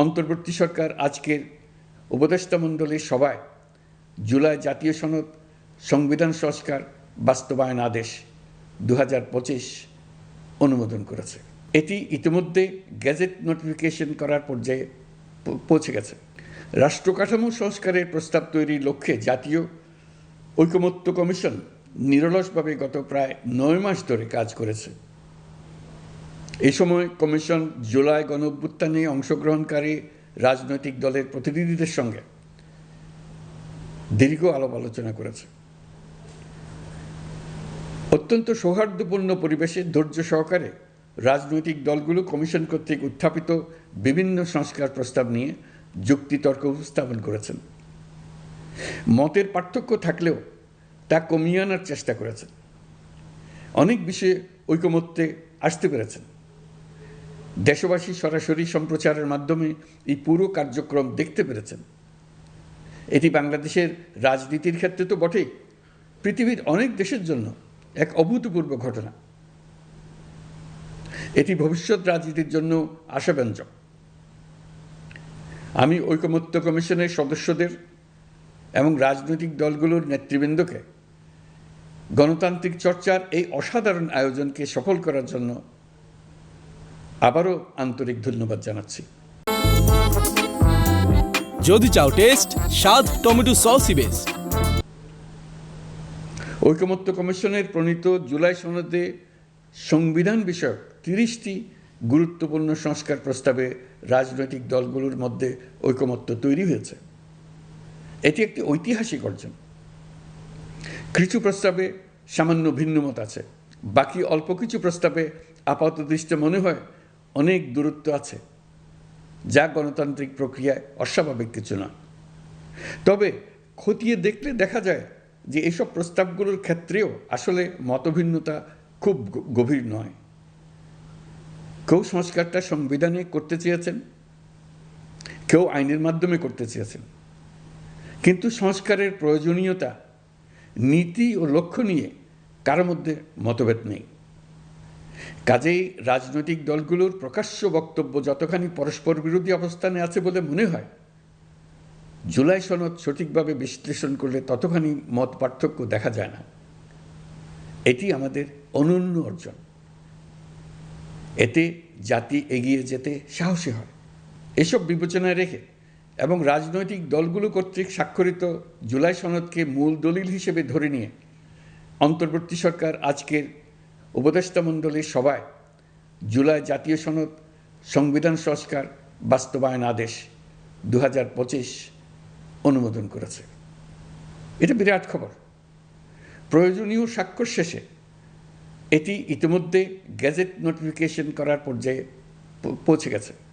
অন্তর্বর্তী সরকার আজকের উপদেষ্টা মণ্ডলীর সভায় জুলাই জাতীয় সনদ সংবিধান সংস্কার বাস্তবায়ন আদেশ দু হাজার পঁচিশ অনুমোদন করেছে। এটি ইতিমধ্যে গ্যাজেট নোটিফিকেশন করার পর্যায়ে পৌঁছে গেছে। রাষ্ট্র কাঠামো সংস্কারের প্রস্তাব তৈরির লক্ষ্যে জাতীয় ঐকমত্য কমিশন নিরলসভাবে গত প্রায় নয় মাস ধরে কাজ করেছে। এই সময় কমিশন জুলাই গণ অভ্যুত্থানে অংশগ্রহণকারী রাজনৈতিক দলের প্রতিনিধিদের সঙ্গে দীর্ঘ আলাপ আলোচনা করেছে। অত্যন্ত সৌহার্দ্যপূর্ণ পরিবেশে ধৈর্য সহকারে রাজনৈতিক দলগুলো কমিশন কর্তৃক উত্থাপিত বিভিন্ন সংস্কার প্রস্তাব নিয়ে যুক্তিতর্ক উপস্থাপন করেছেন। মতের পার্থক্য থাকলেও তা কমিয়ে আনার চেষ্টা করেছেন। অনেক বিষয়ে ঐকমত্যে আসতে পেরেছেন। দেশবাসী সরাসরি সম্প্রচারের মাধ্যমে এই পুরো কার্যক্রম দেখতে পেরেছেন। এটি বাংলাদেশের রাজনীতির ক্ষেত্রে তো বটেই। পৃথিবীর অনেক দেশের জন্য এক অভূতপূর্ব ঘটনা। এটি ভবিষ্যৎ রাজনীতির জন্য আশাব্যঞ্জক। আমি ঐকমত্য কমিশনের সদস্যদের এবং রাজনৈতিক দলগুলোর নেতৃবৃন্দকে গণতান্ত্রিক চর্চার এই অসাধারণ আয়োজনকে সফল করার জন্য আবারও আন্তরিক ধন্যবাদ জানাচ্ছি। যদি চাও টেস্ট স্বাদ টমেটো সসই বেস্ট ঐকমত্য কমিশনের প্রণীত জুলাই সনদে সংবিধান বিষয়ক তিরিশটি গুরুত্বপূর্ণ সংস্কার প্রস্তাবে রাজনৈতিক দলগুলোর মধ্যে ঐকমত্য তৈরি হয়েছে। এটি একটি ঐতিহাসিক অর্জন। কিছু প্রস্তাবে সামান্য ভিন্নমত আছে বাকি অল্প কিছু প্রস্তাবে আপাত দৃষ্টে মনে হয় অনেক দূরত্ব আছে যা গণতান্ত্রিক প্রক্রিয়ায় অস্বাভাবিক কিছু নয় তবে খতিয়ে দেখলে দেখা যায় যে এসব প্রস্তাবগুলোর ক্ষেত্রেও আসলে মতভিন্নতা খুব গভীর নয়। কেউ সংস্কারটা সংবিধানে করতে চেয়েছেন, কেউ আইনের মাধ্যমে করতে চেয়েছেন। কিন্তু সংস্কারের প্রয়োজনীয়তা, নীতি ও লক্ষ্য নিয়ে কারও মধ্যে মতভেদ নেই। কাজেই রাজনৈতিক দলগুলোর প্রকাশ্য বক্তব্য যতখানি পরস্পর বিরোধী অবস্থানে আছে বলে মনে হয়, জুলাই সনদ সঠিকভাবে বিশ্লেষণ করলে ততখানি মত পার্থক্য দেখা যায় না। এটি আমাদের অনন্য অর্জন। এতে জাতি এগিয়ে যেতে সাহসী হয়। এসব বিবেচনায় রেখে এবং রাজনৈতিক দলগুলো কর্তৃক স্বাক্ষরিত জুলাই সনদকে মূল দলিল হিসেবে ধরে নিয়ে অন্তর্বর্তী সরকার আজকের উপদেষ্টা মণ্ডলীর সভায় জুলাই জাতীয় সনদ সংবিধান সংস্কার বাস্তবায়ন আদেশ দু হাজার পঁচিশ অনুমোদন করেছে। এটা বিরাট খবর। প্রয়োজনীয় স্বাক্ষর শেষে এটি ইতিমধ্যে গ্যাজেট নোটিফিকেশন করার পর্যায়ে পৌঁছে গেছে।